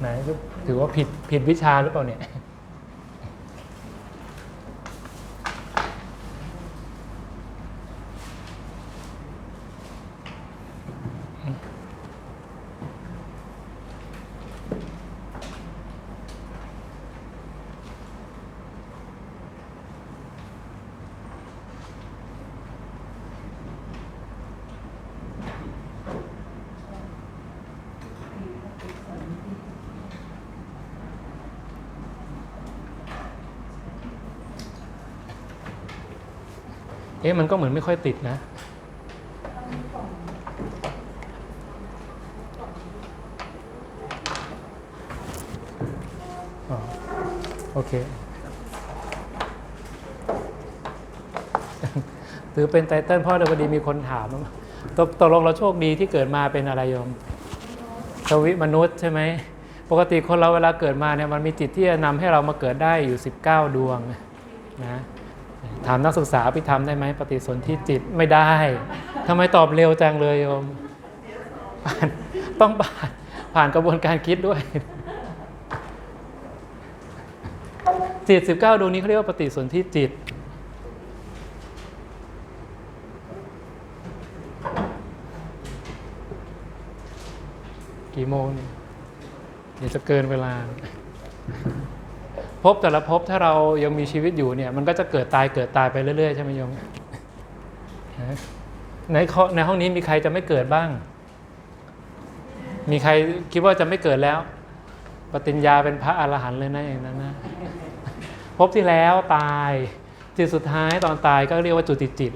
ไหนถือว่าผิดผิดวิชาหรือเปล่าเนี่ย เอ๊ะมันก็เหมือนไม่ค่อยติดนะ โอเค ถือเป็นไตเติ้ลพ่อเดี๋ยวพอดีมีคนถามตตกลงเราโชคดีที่เกิดมาเป็นอะไรยมทวิมนุษย์ใช่ไหม ปกติคนเราเวลาเกิดมาเนี่ยมันมีจิตที่จะนำให้เรามาเกิดได้อยู่ 19 ดวงนะ ถามนักศึกษาพิธรรมได้ไหมปฏิสนธิจิตไม่ได้ทำไมตอบเร็วจังเลยโยมต้องผ่านผ่านกระบวนการคิดด้วยจิต19ดวงนี้เขาเรียกว่าปฏิสนธิจิต กี่โมงเนี่ยเดี๋ยวจะเกินเวลา พบแต่ละพบถ้าเรายังมีชีวิตอยู่เนี่ย มันก็จะเกิดตายเกิดตายไปเรื่อยๆใช่ไหมโยมในในห้องนี้มีใครจะไม่เกิดบ้าง มีใครคิดว่าจะไม่เกิดแล้ว ปฏิญญาเป็นพระอรหันต์เลยนะอย่างนั้นนะพบที่แล้วตายจิตสุดท้ายตอนตายก็เรียกว่าจุติจิต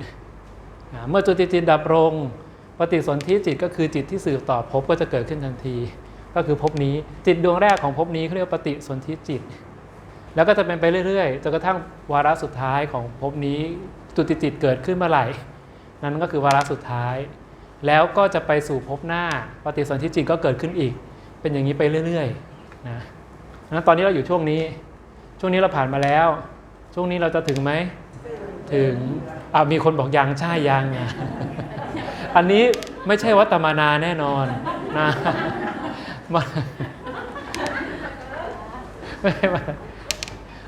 เมื่อจุติจิตดับลงปฏิสนธิจิตก็คือจิตที่สืบต่อภพก็จะเกิดขึ้นทันที ก็คือภพนี้จิตดวงแรกของภพนี้เขาเรียกว่าปฏิสนธิจิต แล้วก็จะเป็นไปเรื่อยๆจนกระทั่งวาระสุดท้ายของภพนี้จุติจิตเกิดขึ้นเมื่อไหร่ นั้นก็คือวาระสุดท้าย แล้วก็จะไปสู่ภพหน้าปฏิสนธิจิตก็เกิดขึ้นอีก เป็นอย่างนี้ไปเรื่อยๆนะนั้นตอนนี้เราอยู่ช่วงนี้ ช่วงนี้เราผ่านมาแล้ว ช่วงนี้เราจะถึงไหมถึงอ่ามีคนบอกยังใช่ยังนะอันนี้ไม่ใช่วัตมานาแน่นอนนะมาไม่ใช่ว่า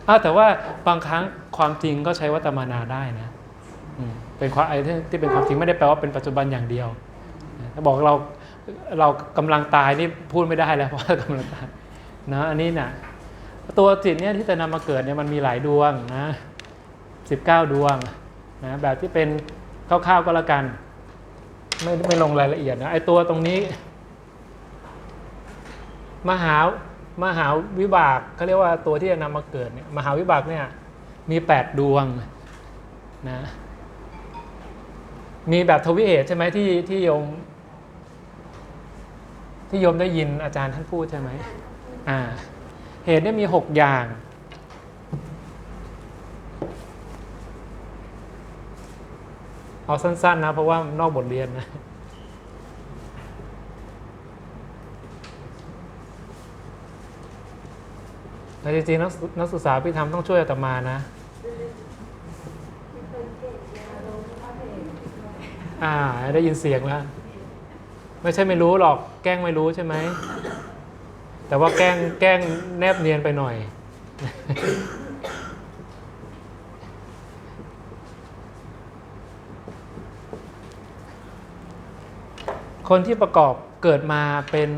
อ้าแต่ว่าบางครั้งความจริงก็ใช้วัตมานาได้นะเป็นความไอ้ที่เป็นความจริงไม่ได้แปลว่าเป็นปัจจุบันอย่างเดียวถ้าบอกเราเรากำลังตายนี่พูดไม่ได้แล้วเพราะว่ากำลังตายนะอันนี้น่ะตัวจิตเนี่ยที่จะนำมาเกิดเนี่ยมันมีหลายดวงนะสิบเก้าดวงนะแบบที่เป็นคร่าวๆก็แล้วกัน ไม่ไม่ลงรายละเอียดนะไอตัวตรงนี้ มหา มหาวิบากเขาเรียกว่าตัวที่จะนำมาเกิดเนี่ยมหาวิบากเนี่ยมีแปดดวงนะมีแบบทวิเหตุใช่ไหมที่ที่โยม ที่โยมได้ยินอาจารย์ท่านพูดใช่ไหมอ่า เหตุเนี่ยมีหกอย่างเอาสั้นๆนะ เพราะว่านอกบทเรียนนะ แต่จริงๆนักศึนักศึกษาพี่ทำต้องช่วยอาตมานะอ่าได้ยินเสียงแล้ว ไม่ใช่ไม่รู้หรอก แกล้งไม่รู้ใช่ไหม แต่ว่าแกล้งแกล้งแนบเนียนไปหน่อย คนที่ประกอบเกิดมาเป็น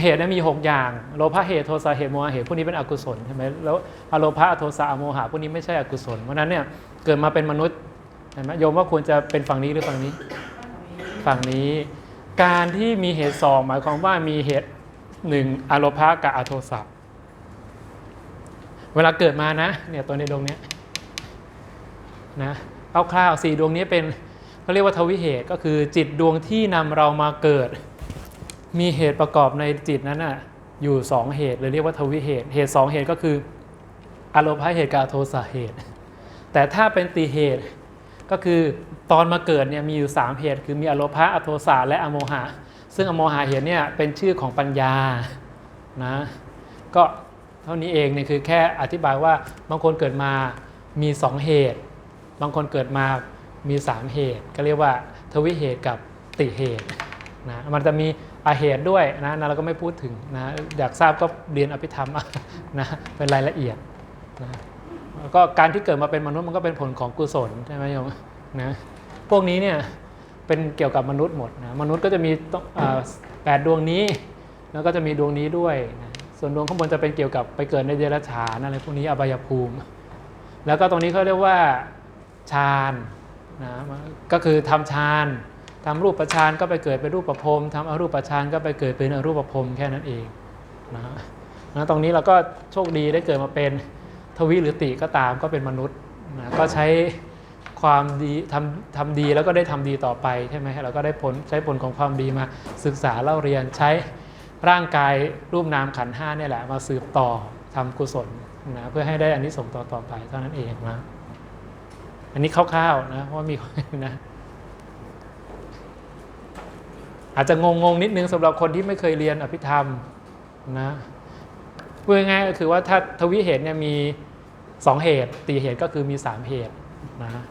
เหตุเนยมี 6 อย่างโลภะเหตุโทสะเหตุโมหะเหตุพวกนี้เป็นอกุศลใช่ไหมแล้วอโลภะอโทสะอโมหะพวกนี้ไม่ใช่อกุศลเพราะนั้นเนี่ยเกิดมาเป็นมนุษย์เห็นไหมโยมว่าควรจะเป็นฝั่งนี้หรือฝั่งนี้ ฝั่งนี้ การที่มีเหตุสองหมายความว่ามีเหตุหนึ่งอโลภะกับอโทสะเวลาเกิดมานะเนี่ยตัวในดวงนี้นะคร่าวๆสี่ดวงนี้เป็นเขาเรียกว่าทวิเหตุก็คือจิตดวงที่นำเรามาเกิด มีเหตุประกอบในจิตนั้นน่ะอยู่สองเหตุเลยเรียกว่าทวิเหตุ เหตุสองเหตุก็คืออโลภะเหตุกับโทสะเหตุ แต่ถ้าเป็นตีเหตุก็คือตอนมาเกิดเนี่ยมีอยู่ 3 เหตุ คือมีอโลภะอโทสะและอโมหะ ซึ่งอโมหะเหตุเนี่ยเป็นชื่อของปัญญานะก็เท่านี้เองเนี่ยคือแค่อธิบายว่าบางคนเกิดมามี 2 เหตุ บางคนเกิดมามี 3 เหตุ ก็เรียกว่า ทวิเหตุกับติเหตุนะมันจะมี อาเหตุด้วยนะนะเราก็ไม่พูดถึงนะอยากทราบก็เรียนอภิธรรมนะเป็นรายละเอียดนะแล้วก็การที่เกิดมาเป็นมนุษย์มันก็เป็นผลของกุศลใช่ไหมโยมนะพวกนี้เนี่ยเป็นเกี่ยวกับมนุษย์หมดนะมนุษย์ก็จะมีต้องแปดดวงนี้ แล้วก็จะมีดวงนี้ด้วยนะส่วนดวงข้างบนจะเป็นเกี่ยวกับไปเกิดในเดรัจฉานอะไรพวกนี้อบายภูมิ แล้วก็ตรงนี้เขาเรียกว่าฌานนะก็คือทำฌาน ทำรูปประฌานก็ไปเกิดเป็นรูปประพรมทำอรูปประฌานก็ไปเกิดเป็นอรูปประพรมแค่นั้นเองนะนะตรงนี้เราก็โชคดีได้เกิดมาเป็นทวิหรือติก็ตามก็เป็นมนุษย์นะก็ใช้ความดีทำทำดีแล้วก็ได้ทำดีต่อไปใช่ไหมเราก็ได้ผลใช้ผลของความดีมาศึกษาเล่าเรียนใช้ร่างกายรูปนามขันห้าเนี่ยแหละมาสืบต่อทำกุศลนะเพื่อให้ได้อันนี้ส่งต่อต่อไปเท่านั้นเองนะอันนี้คร่าวๆนะว่ามีนะ อาจจะงงๆนิดนึงสำหรับคนที่ไม่เคยเรียนอภิธรรมนะพูดง่ายก็คือว่าถ้าทวิเหตุเนี่ยมีสองเหตุ ตีเหตุก็คือมีสามเหตุนะ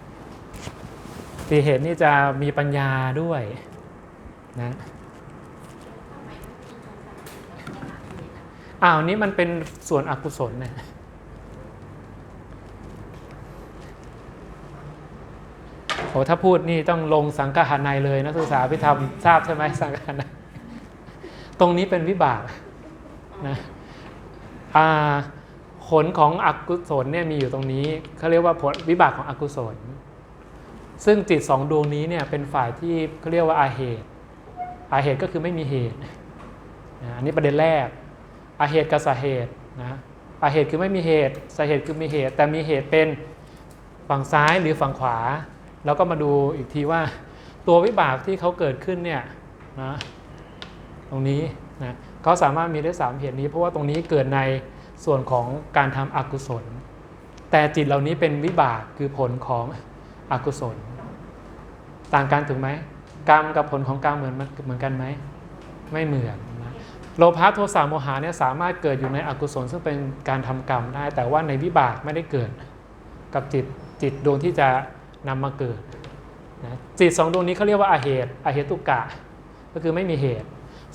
ตีเหตุนี่จะมีปัญญาด้วยนะอ้าวนี่มันเป็นส่วนอกุศลเนี่ย โหถ้าพูดนี่ต้องลงสังฆาในยเลยนะศึกษาพิธรรมทราบใช่ไหมสังฆาในยตรงนี้เป็นวิบากนะผลของอกุศลเนี่ยมีอยู่ตรงนี้เขาเรียกว่าผลวิบากของอกุศล ซึ่งจิตสองดวงนี้เนี่ยเป็นฝ่ายที่เขาเรียกว่าอาเหตุ อาเหตุก็คือไม่มีเหตุอันนี้ประเด็นแรก อาเหตุกับสาเหตุนะอาเหตุคือไม่มีเหตุสาเหตุคือมีเหตุ แต่มีเหตุเป็นฝั่งซ้ายหรือฝั่งขวา แล้วก็มาดูอีกทีว่า ตัววิบากที่เขาเกิดขึ้นเนี่ยนะตรงนี้นะเขาสามารถมีได้สามเหตุนี้ เพราะว่าตรงนี้เกิดในส่วนของการทำอกุศล แต่จิตเหล่านี้เป็นวิบากคือผลของอกุศล ต่างกันถูกไหมกรรมกับผลของกรรมเหมือนเหมือนกันไหมไม่เหมือนนะโลภะโทสะโมหะเนี่ยสามารถเกิดอยู่ในอกุศลซึ่งเป็นการทำกรรมได้ แต่ว่าในวิบากไม่ได้เกิดกับจิตจิตดวงที่จะ นำมาเกิดนะจิตสองดวงนี้เขาเรียกว่าอาเหตุอาเหตุกะ ก็คือไม่มีเหตุ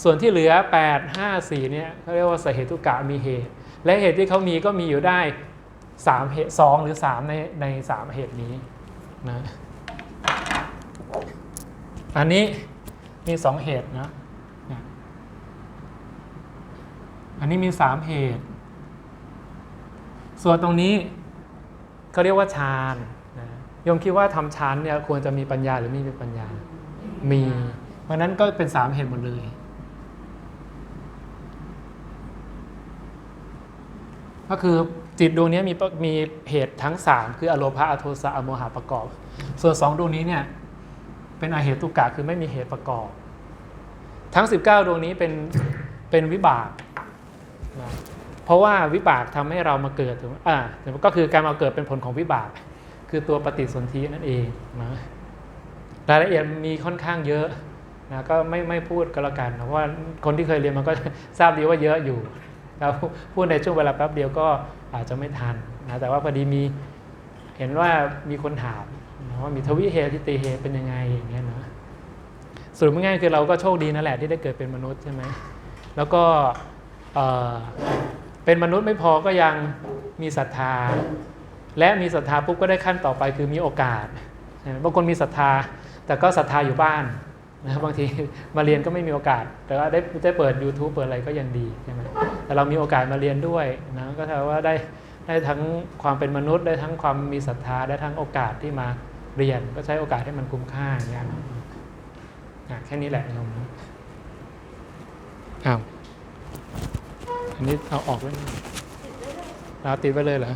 ส่วนที่เหลือ 8 5 4เนี่ยเขาเรียกว่าสเหตุกะมีเหตุ และเหตุที่เขามีก็มีอยู่ได้3เหตุ2หรือ 3 ในใน3เหตุนี้นะอันนี้มี 2 เหตุนะอันนี้มี 3 เหตุ ส่วนตรงนี้เขาเรียกว่าฌาน ยมคิดว่าทำฌานเนี่ยควรจะมีปัญญาหรือไม่มีปัญญา มี เพราะนั้นก็เป็น3เหตุหมดเลย ก็คือจิตดวงนี้มีมีเหตุทั้ง3คืออโลภะอโทสะอโมหะประกอบ ส่วน2ดวงนี้เนี่ยเป็นอาเหตุตุกะคือไม่มีเหตุประกอบ ทั้ง 19 ดวงนี้เป็นเป็นวิบากนะเพราะว่าวิบากทำให้เรามาเกิดถูกไหมอ่าก็คือการมาเกิดเป็นผลของวิบาก คือตัวปฏิสนธินั่นเองนะรายละเอียดมีค่อนข้างเยอะนะก็ไม่ไม่พูดก็แล้วกันนะเพราะว่าคนที่เคยเรียนมันก็ทราบดีว่าเยอะอยู่เราพูดในช่วงเวลาแป๊บเดียวก็อาจจะไม่ทันนะแต่ว่าพอดีมีเห็นว่ามีคนถามนะว่ามีทวิเหตุทิติเหตุเป็นยังไงอย่างเงี้ยนะสรุปง่ายๆคือเราก็โชคดีนั่นแหละที่ได้เกิดเป็นมนุษย์ใช่ไหมแล้วก็เออเป็นมนุษย์ไม่พอก็ยังมีศรัทธา และมีศรัทธาปุ๊บก็ได้ขั้นต่อไปคือมีโอกาสใช่ไหมบางคนมีศรัทธา แต่ก็ศรัทธาอยู่บ้านนะบางทีมาเรียนก็ไม่มีโอกาส แต่ว่าได้ได้เปิด YouTube เปิดอะไรก็ยังดีใช่ไหมแต่เรามีโอกาสมาเรียนด้วยนะก็แปลว่าได้ได้ทั้งความเป็นมนุษย์ได้ทั้งความมีศรัทธาได้ทั้งโอกาสที่มาเรียน ก็ใช้โอกาสให้มันคุ้มค่าอย่างเงี้ยนะอะแค่นี้แหละโยมอ้าวอันนี้เอาออกไว้เราติดไว้เลยเหรอ